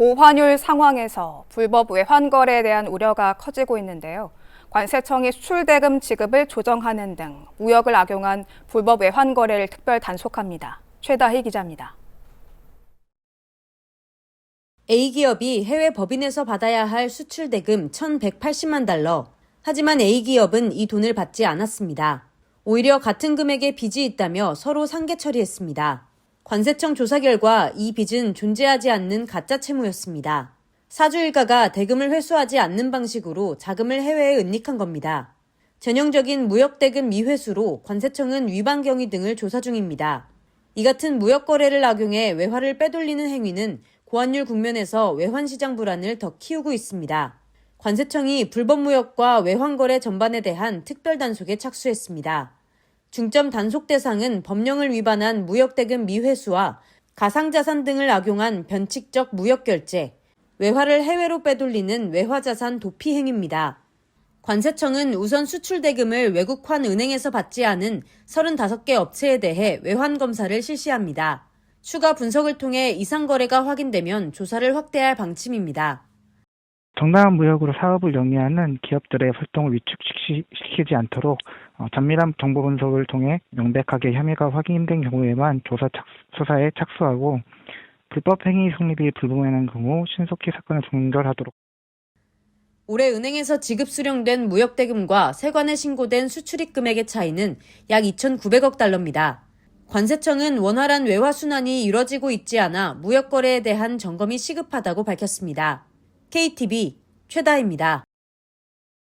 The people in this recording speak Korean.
고환율 상황에서 불법 외환 거래에 대한 우려가 커지고 있는데요. 관세청이 수출 대금 지급을 조정하는 등 무역을 악용한 불법 외환 거래를 특별 단속합니다. 최다희 기자입니다. A기업이 해외 법인에서 받아야 할 수출 대금 1,180만 달러. 하지만 A기업은 이 돈을 받지 않았습니다. 오히려 같은 금액의 빚이 있다며 서로 상계 처리했습니다. 관세청 조사 결과 이 빚은 존재하지 않는 가짜 채무였습니다. 사주 일가가 대금을 회수하지 않는 방식으로 자금을 해외에 은닉한 겁니다. 전형적인 무역대금 미회수로 관세청은 위반 경위 등을 조사 중입니다. 이 같은 무역 거래를 악용해 외화를 빼돌리는 행위는 고환율 국면에서 외환 시장 불안을 더 키우고 있습니다. 관세청이 불법 무역과 외환 거래 전반에 대한 특별 단속에 착수했습니다. 중점 단속 대상은 법령을 위반한 무역 대금 미회수와 가상자산 등을 악용한 변칙적 무역 결제, 외화를 해외로 빼돌리는 외화자산 도피 행위입니다. 관세청은 우선 수출 대금을 외국환 은행에서 받지 않은 35개 업체에 대해 외환 검사를 실시합니다. 추가 분석을 통해 이상 거래가 확인되면 조사를 확대할 방침입니다. 정당한 무역으로 사업을 영위하는 기업들의 활동을 위축시키지 않도록 어, 정밀한 정보 분석을 통해 명백하게 혐의가 확인된 경우에만 조사 착, 수사에 착수하고 불법 행위 성립이 불분명한 경우 신속히 사건을 종결하도록 올해 은행에서 지급 수령된 무역 대금과 세관에 신고된 수출입 금액의 차이는 약 2,900억 달러입니다. 관세청은 원활한 외화 순환이 이뤄지고 있지 않아 무역 거래에 대한 점검이 시급하다고 밝혔습니다. KTV 최다입니다.